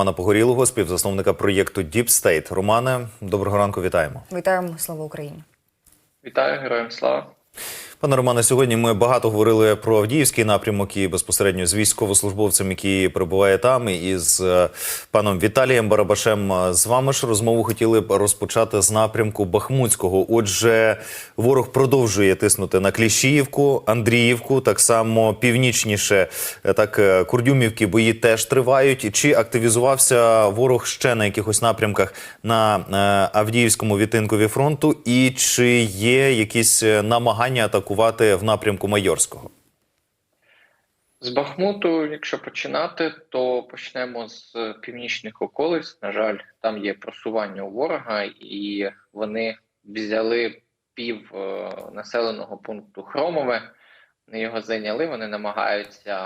Романа Погорілого, співзасновника проєкту Deep State. Романе, доброго ранку, вітаємо. Вітаємо, слава Україні. Вітаю, героям слава. Пане Романе, сьогодні ми багато говорили про Авдіївський напрямок і безпосередньо з військовослужбовцем, який перебуває там, і з е, паном Віталієм Барабашем. Е, З вами ж розмову хотіли б розпочати з напрямку Бахмутського. Отже, ворог продовжує тиснути на Кліщіївку, Андріївку, так само північніше, е, так Курдюмівки бої теж тривають. Чи активізувався ворог ще на якихось напрямках на Авдіївському відтинкові фронту? І чи є якісь намагання атакувати в напрямку Майорського? З Бахмуту, якщо починати, то почнемо з північних околиць. На жаль, там є просування у ворога, і вони взяли пів е, населеного пункту Хромове. Вони його зайняли. Вони намагаються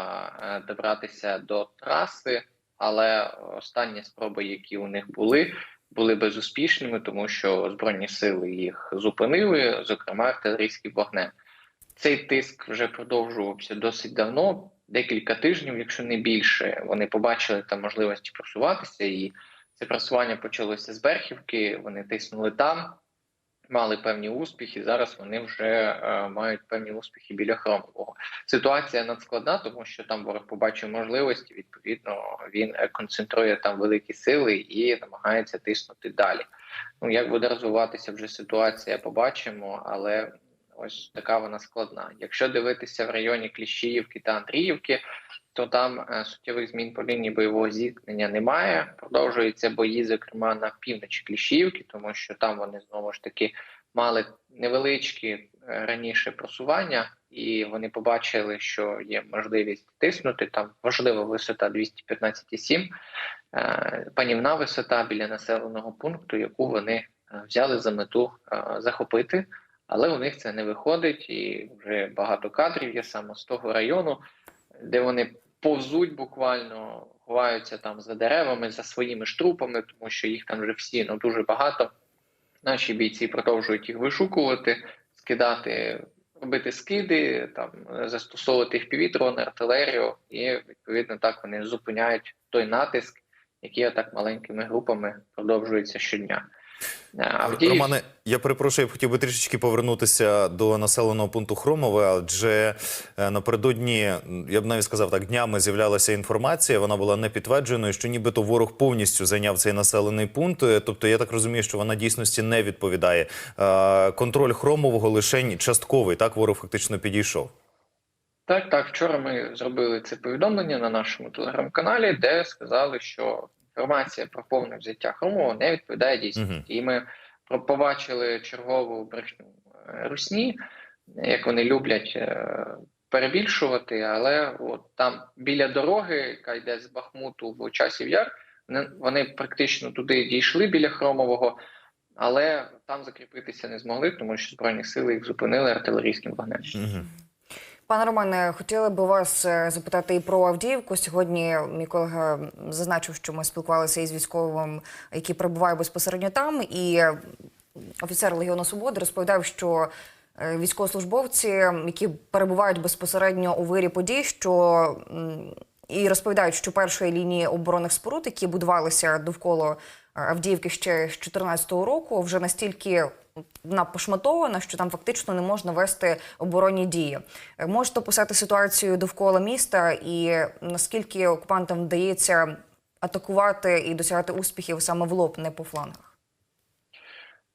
е, добратися до траси, але останні спроби, які у них були, були безуспішними, тому що збройні сили їх зупинили, зокрема артилерійським вогнем. Цей тиск вже продовжувався досить давно, декілька тижнів, якщо не більше. Вони побачили там можливості просуватися, і це просування почалося з Берхівки. Вони тиснули там, мали певні успіхи. Зараз вони вже е, мають певні успіхи біля Хромового. Ситуація надскладна, тому що там ворог побачив можливості. Відповідно, він е, концентрує там великі сили і намагається тиснути далі. Ну як буде розвиватися вже ситуація, побачимо, але Ось така вона складна. Якщо дивитися в районі Кліщіївки та Андріївки, то там е, суттєвих змін по лінії бойового зіткнення немає. Продовжуються бої, зокрема на півночі Кліщіївки, тому що там вони знову ж таки мали невеличкі е, раніше просування, і вони побачили, що є можливість тиснути. Там важлива висота 215,7, е, панівна висота біля населеного пункту, яку вони взяли за мету захопити але у них це не виходить, і вже багато кадрів є саме з того району, де вони повзуть буквально, ховаються там за деревами, за своїми штрупами, тому що їх там вже всі ну дуже багато. Наші бійці продовжують їх вишукувати, скидати, робити скиди, там застосовувати їх повітряну артилерію, і відповідно так вони зупиняють той натиск, який так маленькими групами продовжується щодня. Авдіїв... Романе, я перепрошую, я б хотів би трішечки повернутися до населеного пункту Хромове, адже е, напередодні, я б навіть сказав так, днями з'являлася інформація, вона була не підтвердженою, що нібито ворог повністю зайняв цей населений пункт. Тобто, я так розумію, що вона дійсності не відповідає. Е, Контроль Хромового лише частковий, так ворог фактично підійшов. Так, так. Вчора ми зробили це повідомлення на нашому телеграм-каналі, де сказали, що інформація про повне взяття Хромова не відповідає дійсності. -huh. І ми побачили чергову брехню е, русні, як вони люблять е, перебільшувати, але от там біля дороги, яка йде з Бахмуту в часів яр, вони, вони практично туди дійшли біля Хромового. Але там закріпитися не змогли, тому що збройні сили їх зупинили артилерійським вогнем. Пане Романе, хотіли би вас е, запитати і про Авдіївку. Сьогодні мій колега зазначив, що ми спілкувалися із військовим, який перебуває безпосередньо там, і офіцер Легіону Свободи розповідав, що е, військовослужбовці, які перебувають безпосередньо у вирі подій, що і розповідають, що першої лінії оборонних споруд, які будувалися довкола Авдіївки ще з 2014 року, вже настільки вона що там фактично не можна вести оборонні дії. Можете описати ситуацію довкола міста і наскільки окупантам вдається атакувати і досягати успіхів саме в лоб, не по флангах?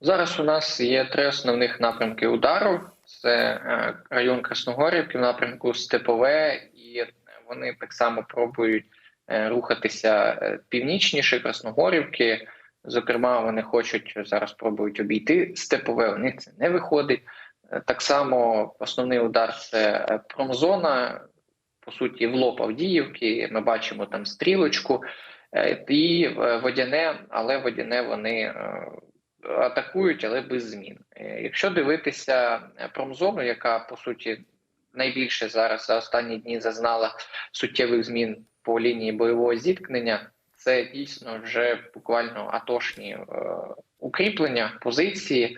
Зараз у нас є три основних напрямки удару: це район Красногорівки в напрямку Степове, і вони так само пробують рухатися північніше Красногорівки. Зокрема, вони хочуть зараз пробують обійти степове. У них це не виходить. Так само основний удар це промзона, по суті, в лоб Авдіївки. Ми бачимо там стрілочку і водяне, але водяне вони атакують, але без змін. Якщо дивитися промзону, яка по суті найбільше зараз за останні дні зазнала суттєвих змін по лінії бойового зіткнення це дійсно вже буквально атошні е, укріплення, позиції,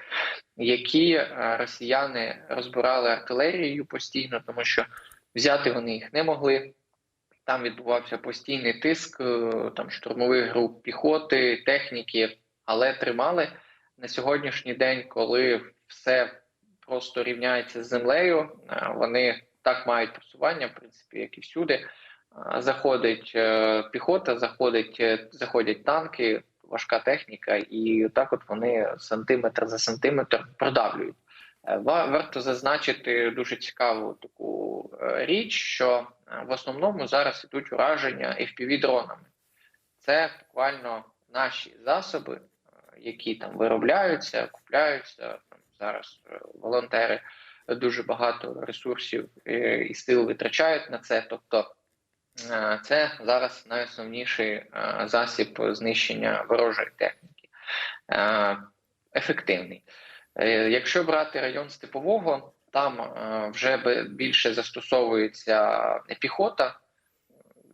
які е, росіяни розбирали артилерією постійно, тому що взяти вони їх не могли. Там відбувався постійний тиск е, там штурмових груп піхоти, техніки, але тримали на сьогоднішній день, коли все просто рівняється з землею. е, Вони так мають просування, в принципі, як і всюди. Заходить е, піхота, заходить, е, заходять танки, важка техніка, і так от вони сантиметр за сантиметр продавлюють. Е, ва- Варто зазначити дуже цікаву таку річ, що в основному зараз ідуть ураження FPV-дронами. Це буквально наші засоби, які там виробляються, купляються. Там зараз волонтери дуже багато ресурсів і сил витрачають на це. Тобто це зараз найосновніший е, засіб знищення ворожої техніки. Е, Ефективний. Е, Якщо брати район Степового, там е, вже більше застосовується піхота.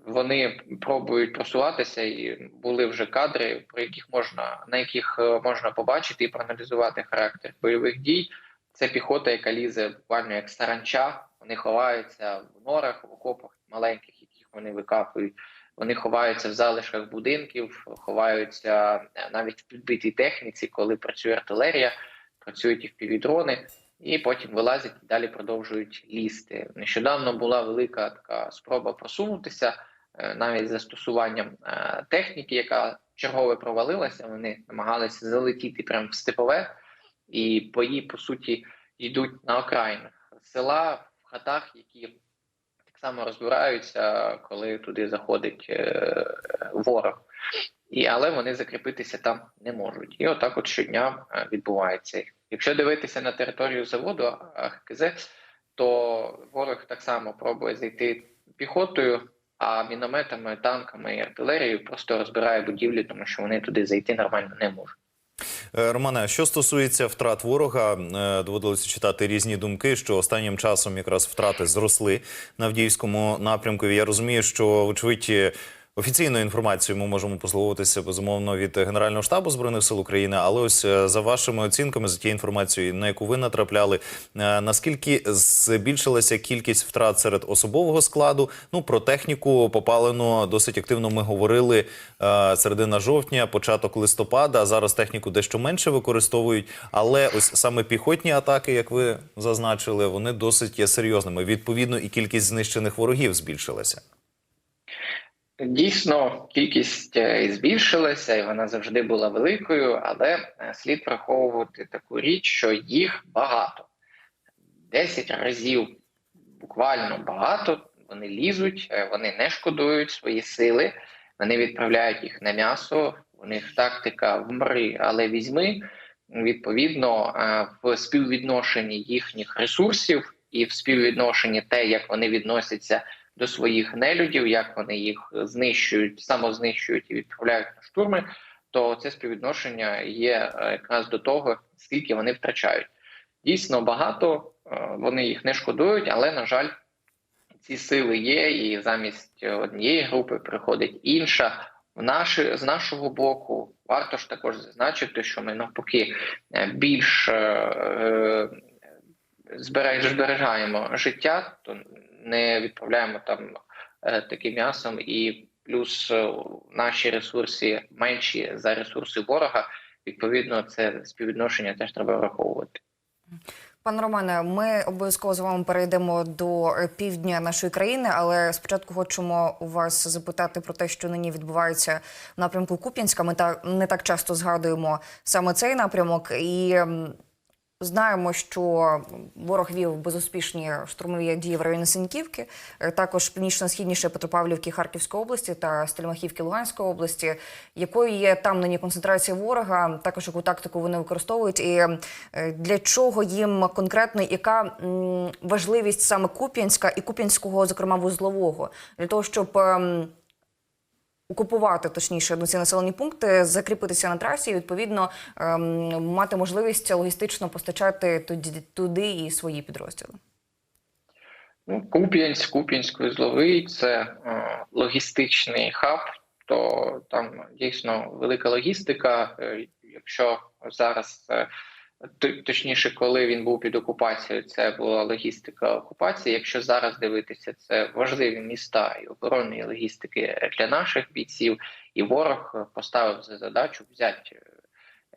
Вони пробують просуватися, і були вже кадри, про яких можна на яких е, можна побачити і проаналізувати характер бойових дій. Це піхота, яка лізе буквально як саранча. Вони ховаються в норах, в окопах маленьких, яких вони викапують. Вони ховаються в залишках будинків, ховаються е, навіть в підбитій техніці, коли працює артилерія, працюють і впівдрони, і потім вилазять і далі продовжують лізти. Нещодавно була велика така спроба просунутися, е, навіть застосуванням е, техніки, яка чергове провалилася. Вони намагалися залетіти прямо в степове, і бої, по суті, йдуть на окраїнах села в хатах, які так само розбираються, коли туди заходить е, ворог. І, але вони закріпитися там не можуть. І отак от щодня е, відбувається. Якщо дивитися на територію заводу АХКЗ, то ворог так само пробує зайти піхотою, а мінометами, танками і артилерією просто розбирає будівлі, тому що вони туди зайти нормально не можуть. Е, Романе, що стосується втрат ворога, е, доводилося читати різні думки, що останнім часом якраз втрати зросли на Авдіївському напрямку. Я розумію, що вочевидь. Офіційною інформацією ми можемо послуговуватися безумовно від Генерального штабу збройних сил України. Але ось е, за вашими оцінками, за тією інформацією, на яку ви натрапляли, е, наскільки збільшилася кількість втрат серед особового складу? Ну про техніку попалену досить активно. Ми говорили е, середина жовтня, початок листопада. Зараз техніку дещо менше використовують. Але ось саме піхотні атаки, як ви зазначили, вони досить є серйозними. Відповідно, і кількість знищених ворогів збільшилася. Дійсно, кількість е, збільшилася, і вона завжди була великою, але е, слід враховувати таку річ, що їх багато. 10 разів буквально багато. Вони лізуть, е, вони не шкодують свої сили, вони відправляють їх на м'ясо. У них тактика вмри, але візьми. Відповідно, в співвідношенні їхніх ресурсів і в співвідношенні те, як вони відносяться до своїх нелюдів, як вони їх знищують, самознищують і відправляють на штурми, то це співвідношення є е, якраз до того, скільки вони втрачають. Дійсно багато, е, вони їх не шкодують, але на жаль, ці сили є, і замість однієї групи приходить інша. В наші, з нашого боку варто ж також зазначити, що ми навпаки е, більш е, е, збереж- збережаємо життя, то не відправляємо там е, таким м'ясом, і плюс е, наші ресурси менші за ресурси ворога. Відповідно, це співвідношення теж треба враховувати. Пане Романе, ми обов'язково з вами перейдемо до е, півдня нашої країни, але спочатку хочемо у вас запитати про те, що нині відбувається в напрямку Куп'янська. Ми так не так часто згадуємо саме цей напрямок, і знаємо, що ворог вів безуспішні штурмові дії в районі Синьківки, е, також північно-східніше Петропавлівки Харківської області та Стельмахівки Луганської області. Якою є там нині концентрація ворога? Також яку тактику вони використовують, і е, для чого їм конкретно яка важливість саме Куп'янська і Куп'янського, зокрема вузлового, для того, щоб ем, окупувати точніше ці населені пункти, закріпитися на трасі, і відповідно ем, мати можливість логістично постачати туди, туди і свої підрозділи. Ну, Куп'янськ, Куп'янськ, Вузловий це е, логістичний хаб, то там дійсно велика логістика. Е, якщо зараз е, точніше, коли він був під окупацією, це була логістика окупації. Якщо зараз дивитися, це важливі міста і оборонні логістики для наших бійців, і ворог поставив за задачу взяти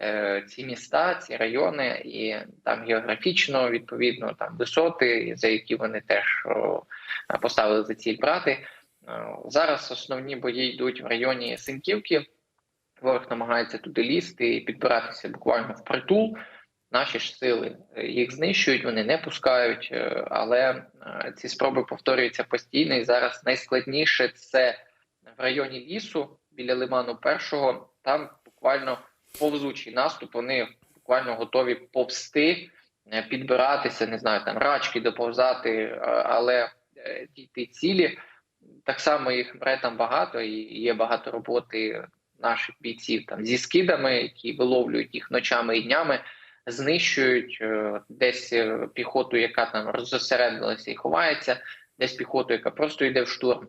е, ці міста, ці райони, і там географічно відповідно там висоти, за які вони теж поставили за ціль брати. Е, Зараз основні бої йдуть в районі Синьківки. Ворог намагається туди лізти і підбиратися буквально в притул. Наші ж сили е, їх знищують, вони не пускають, е, але е, ці спроби повторюються постійно. І зараз найскладніше це в районі лісу біля лиману першого. Там буквально повзучий наступ. Вони буквально готові повсти, підбиратися, не знаю, там рачки доповзати, але дійти цілі. Так само їх мре там багато, і є багато роботи наших бійців там зі скидами, які виловлюють їх ночами і днями, знищують е, десь е, піхоту, яка там розосередилася і ховається, десь піхоту, яка просто йде в штурм.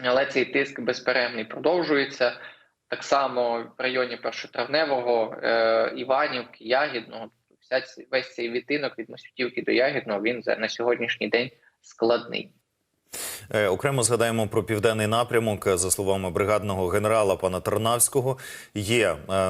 Але цей тиск безперервний продовжується. Так само в районі першотравневого е, Іванівки, Ягідного, вся весь цей відтинок від Мосютівки до Ягідного він за на сьогоднішній день складний. Е, Окремо згадаємо про південний напрямок. За словами бригадного генерала пана Тарнавського, є е,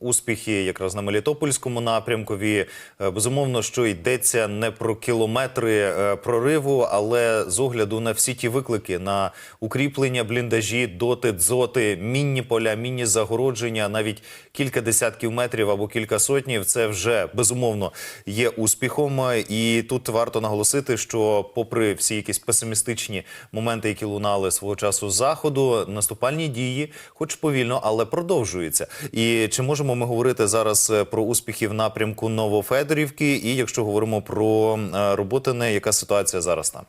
успіхи якраз на Мелітопольському напрямкові. Е, безумовно, що йдеться не про кілометри е, прориву, але з огляду на всі ті виклики на укріплення бліндажі, доти, дзоти, мінні поля, мінні загородження, навіть кілька десятків метрів або кілька сотнів. Це вже безумовно є успіхом. І тут варто наголосити, що, попри всі якісь песимістичні моменти, які лунали свого часу з заходу, наступальні дії, хоч повільно, але продовжуються. І чи можемо ми говорити зараз е, про успіхи в напрямку Новофедорівки? І якщо говоримо про е, Роботине, яка ситуація зараз там?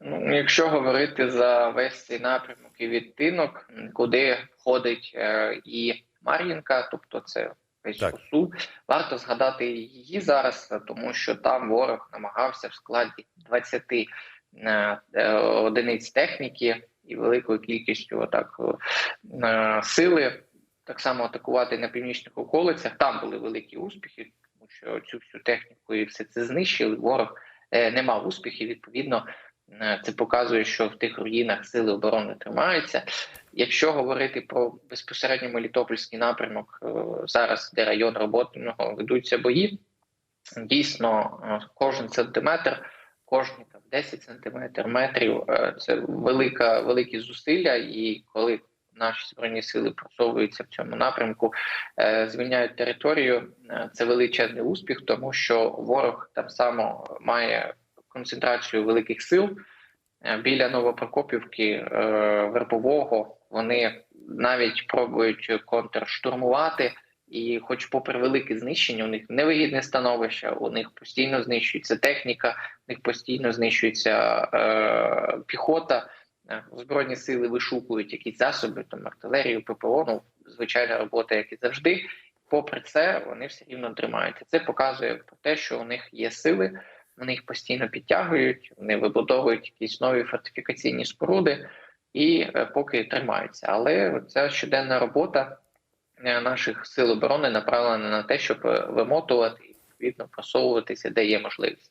Ну, якщо говорити за весь цей напрямок і відтинок, куди входить е, і Мар'їнка, тобто це весь. ОСУ, варто згадати її зараз, е, тому що там ворог намагався в складі 20 е, е, одиниць техніки і великою кількістю отак е, сили так само атакувати на північних околицях. Там були великі успіхи, тому що цю всю техніку і все це знищили. Ворог е, не мав успіхів. Відповідно, е, це показує, що в тих руїнах сили оборони тримаються. Якщо говорити про безпосередньо Мелітопольський напрямок, е, зараз де район роботиного ведуться бої, дійсно е, кожен сантиметр, там 10 сантиметрів метрів е, це велика, великі зусилля, і коли наші збройні сили просовуються в цьому напрямку, е, звільняють територію. е, Це величезний успіх, тому що ворог так само має концентрацію великих сил біля Новопрокопівки, Вербового. Вони навіть пробують контрштурмувати. І, хоч, попри велике знищення, у них невигідне становище, у них постійно знищується техніка, у них постійно знищується е, піхота. Е, Збройні сили вишукують якісь засоби, там артилерію, ППО, ну звичайна робота, як і завжди. Попри це, вони все рівно тримаються. Це показує про те, що у них є сили, вони їх постійно підтягують, вони вибудовують якісь нові фортифікаційні споруди і е, поки тримаються. Але ця щоденна робота наших сил оборони направлена на те, щоб е, вимотувати і відповідно просовуватися, де є можливість.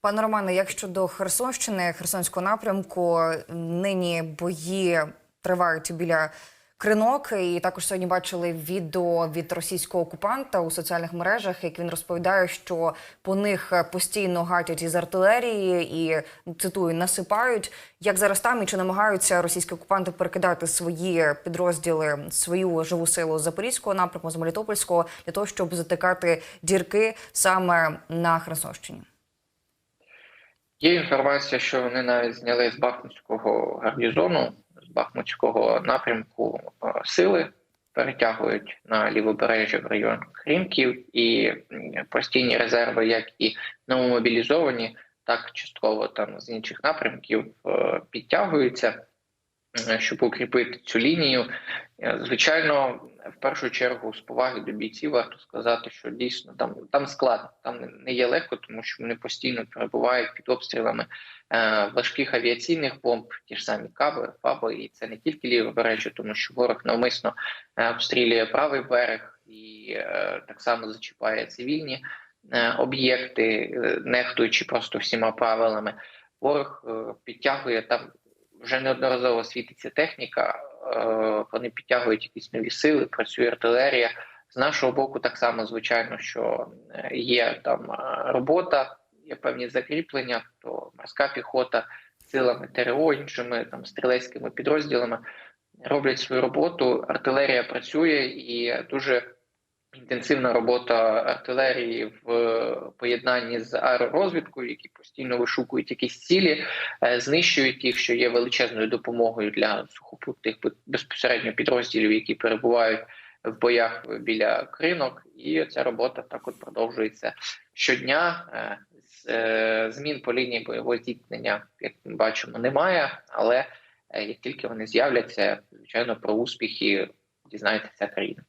Пане Романе, як щодо Херсонщини, Херсонського напрямку, нині бої тривають біля Кринок, і також сьогодні бачили відео від російського окупанта у соціальних мережах, як він розповідає, що по них постійно гатять із артилерії і цитую насипають. Як зараз там і чи намагаються російські окупанти перекидати свої підрозділи, свою живу силу Запорізького напрямку, з Мелітопольського для того, щоб затикати дірки саме на Херсонщині? Є інформація, що вони навіть зняли з Бахмутського гарнізону, Бахмутського напрямку е, сили, перетягують на лівобережжя в район Хрімків, і постійні резерви, як і новомобілізовані, так частково там з інших напрямків е, підтягуються, щоб укріпити цю лінію. Е, Звичайно, в першу чергу з поваги до бійців варто сказати, що дійсно там там складно, там не- є легко, тому що вони постійно перебувають під обстрілами е, важких авіаційних бомб, ті ж самі каби, фаби, і це не тільки лівобережжя, тому що ворог навмисно е, обстрілює правий берег і е, так само зачіпає цивільні е, об'єкти, е, нехтуючи просто всіма правилами. Ворог е, підтягує там вже неодноразово світиться техніка. е, Вони підтягують якісь нові сили, працює артилерія. З нашого боку, так само звичайно, що е, є там е, робота, є певні закріплення, то морська піхота силами ТРО, іншими там стрілецькими підрозділами роблять свою роботу. Артилерія працює і дуже інтенсивна робота артилерії в е, поєднанні з аеророзвідкою, які постійно вишукують якісь цілі, е, знищують їх, що є величезною допомогою для сухопутних безпосередньо підрозділів, які перебувають в боях біля кринок. І ця робота так от продовжується щодня. Е, Змін по лінії бойового зіткнення, як ми бачимо, немає. Але як тільки вони з'являться, звичайно, про успіхи дізнається вся країна.